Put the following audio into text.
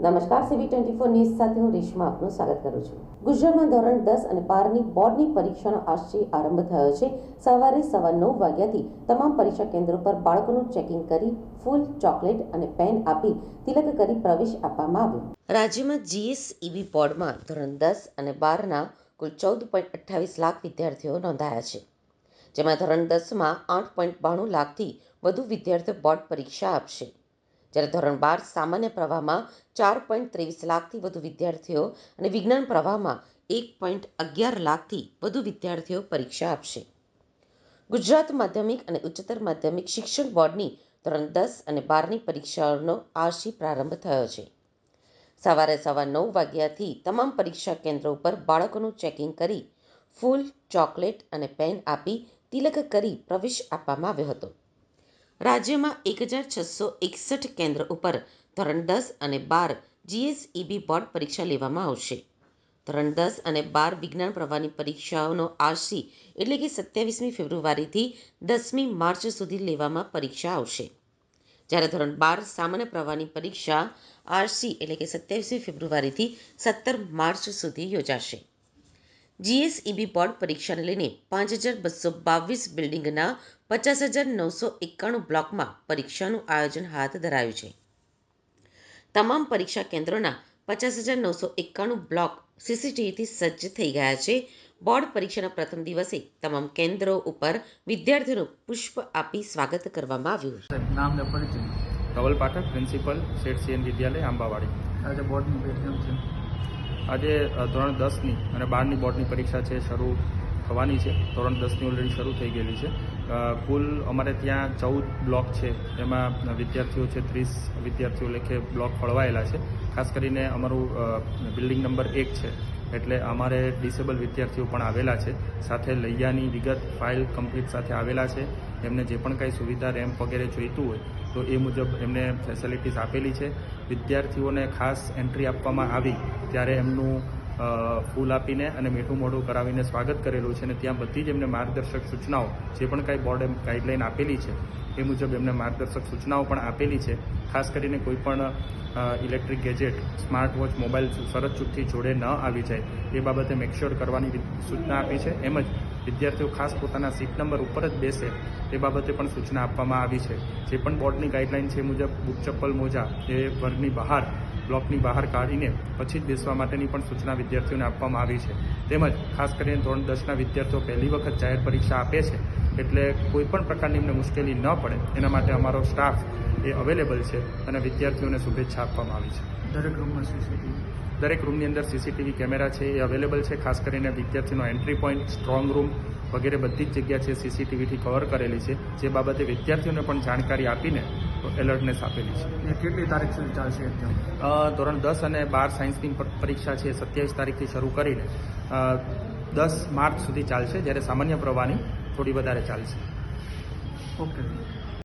નમસ્કાર CB twenty four news સાથે હું રેશમા આપનું સ્વાગત કરું છું. ગુજરાતમાં ધોરણ દસ અને બારની બોર્ડની પરીક્ષાનો આજથી આરંભ થયો છે. સવારે સવા નવ વાગ્યાથી તમામ પરીક્ષા કેન્દ્રો પર બાળકોનું ચેકિંગ કરી ફૂલ ચોકલેટ અને પેન આપી તિલક કરી પ્રવેશ આપવામાં આવ્યો. રાજ્યમાં જીએસઈબી બોર્ડમાં ધોરણ દસ અને બારના કુલ ચૌદ પોઈન્ટ અઠ્ઠાવીસ લાખ વિદ્યાર્થીઓ નોંધાયા છે. જેમાં ધોરણ દસમાં આઠ પોઈન્ટ બાણું લાખથી વધુ વિદ્યાર્થીઓ બોર્ડ પરીક્ષા આપશે. જ્યારે ધોરણ બાર સામાન્ય પ્રવાહમાં ચાર પોઈન્ટ ત્રેવીસ લાખથી વધુ વિદ્યાર્થીઓ અને વિજ્ઞાન પ્રવાહમાં એક પોઈન્ટ અગિયાર લાખથી વધુ વિદ્યાર્થીઓ પરીક્ષા આપશે. ગુજરાત માધ્યમિક અને ઉચ્ચતર માધ્યમિક શિક્ષણ બોર્ડની ધોરણ દસ અને બારની પરીક્ષાઓનો આજથી પ્રારંભ થયો છે. સવારે સવા નવ વાગ્યાથી તમામ પરીક્ષા કેન્દ્રો ઉપર બાળકોનું ચેકિંગ કરી ફૂલ, ચોકલેટ અને પેન આપી તિલક કરી પ્રવેશ આપવામાં આવ્યો હતો. રાજ્યમાં એક હજાર છસો એકસઠ કેન્દ્ર ઉપર ધોરણ દસ અને બાર જીએસઈબી બોર્ડ પરીક્ષા લેવામાં આવશે. ધોરણ દસ અને બાર વિજ્ઞાન પ્રવાહની પરીક્ષાઓનો આરસી એટલે કે સત્યાવીસમી ફેબ્રુઆરીથી દસમી માર્ચ સુધી લેવામાં પરીક્ષા આવશે. જ્યારે ધોરણ બાર સામાન્ય પ્રવાહની પરીક્ષા આરસી એટલે કે સત્યાવીસમી ફેબ્રુઆરીથી સત્તર માર્ચ સુધી યોજાશે. જીએસઈબી બોર્ડ પરીક્ષાને લઈને પાંચ હજાર બસો બાવીસ બિલ્ડિંગના પચાસ હજાર નવસો એકાણું બ્લોકમાં પરીક્ષાનું આયોજન હાથ ધરાયું છે. તમામ પરીક્ષા કેન્દ્રોના પચાસ હજાર નવસો એકાણું બ્લોક સીસીટીવીથી સજ્જ થઈ ગયા છે. બોર્ડ પરીક્ષાના પ્રથમ દિવસે તમામ કેન્દ્રો ઉપર વિદ્યાર્થીઓનું પુષ્પ આપી સ્વાગત કરવામાં આવ્યું સાહેબ નામ પરિચય. Dhaval Pathak principal Sheth CN Vidyalaya Ambawadi. આજે બોર્ડનું છે. આજે ધોરણ દસની અને બારની બોર્ડની પરીક્ષા છે, શરૂ થવાની છે. ધોરણ દસની ઓલરેડી શરૂ થઈ ગયેલી છે. કુલ અમારે ત્યાં ચૌદ બ્લોક છે. એમાં વિદ્યાર્થીઓ છે, ત્રીસ વિદ્યાર્થીઓ લેખે બ્લોક ફળવાયેલા છે. ખાસ કરીને અમારું બિલ્ડિંગ નંબર એક છે. એટલે અમારે ડિસેબલ વિદ્યાર્થીઓ પણ આવેલા છે. સાથે લૈયાની વિગત ફાઇલ કમ્પ્લીટ સાથે આવેલા છે. એમને જે પણ કાંઈ સુવિધા, રેમ્પ વગેરે જોઈતું હોય તો એ મુજબ એમને ફેસિલિટીઝ આપેલી છે. વિદ્યાર્થીઓને ખાસ એન્ટ્રી આપવામાં આવી ત્યારે એમનું ફૂલ આપીને અને મીઠું મોઢું કરાવીને સ્વાગત કરેલું છે અને ત્યાં બધી જ એમને માર્ગદર્શક સૂચનાઓ, જે પણ કાંઈ બોર્ડે ગાઈડલાઇન આપેલી છે, એ મુજબ એમને માર્ગદર્શક સૂચનાઓ પણ આપેલી છે. ખાસ કરીને કોઈ પણ electric gadget smart watch mobile શરત ચૂકથી જોડે ન આવી જાય, એ બાબતે મેકશ્યોર કરવાની સૂચના આપી છે. એમ જ વિદ્યાર્થીઓ ખાસ પોતાના સીટ નંબર ઉપર જ બેસે, એ બાબતે પણ સૂચના આપવામાં આવી છે. જે પણ બોર્ડની ગાઈડલાઇન છે મુજબ બુક ચપ્પલ મોજા એ વર્ગની બહાર બ્લોકની બહાર કાઢીને પછી જ બેસવા માટેની પણ સૂચના વિદ્યાર્થીઓને આપવામાં આવી છે. તેમજ ખાસ કરીને ધોરણ દસના વિદ્યાર્થીઓ પહેલી વખત જાહેર પરીક્ષા આપે છે એટલે કોઈપણ પ્રકારની એમને મુશ્કેલી ન પડે. એના માટે અમારો સ્ટાફ એ અવેલેબલ છે અને વિદ્યાર્થીઓને શુભેચ્છા આપવામાં આવી છે. દરેક રૂમમાં સીસીટીવી દરેક રૂમની અંદર સીસીટીવી કેમેરા છે એ અવેલેબલ છે. ખાસ કરીને વિદ્યાર્થીનો એન્ટ્રી પોઈન્ટ સ્ટ્રોંગ રૂમ વગેરે બધી જ જગ્યા છે સીસીટીવીથી કવર કરેલી છે. જે બાબતે વિદ્યાર્થીઓને પણ જાણકારી આપીને એલર્ટનેસ આપેલી છે. કેટલી તારીખ સુધી ચાલશે ધોરણ દસ અને બાર સાયન્સની પરીક્ષા છે સત્યાવીસ તારીખથી શરૂ કરીને દસ માર્ચ સુધી ચાલશે જ્યારે સામાન્ય પ્રવાહની થોડી વધારે ચાલશે. ઓકે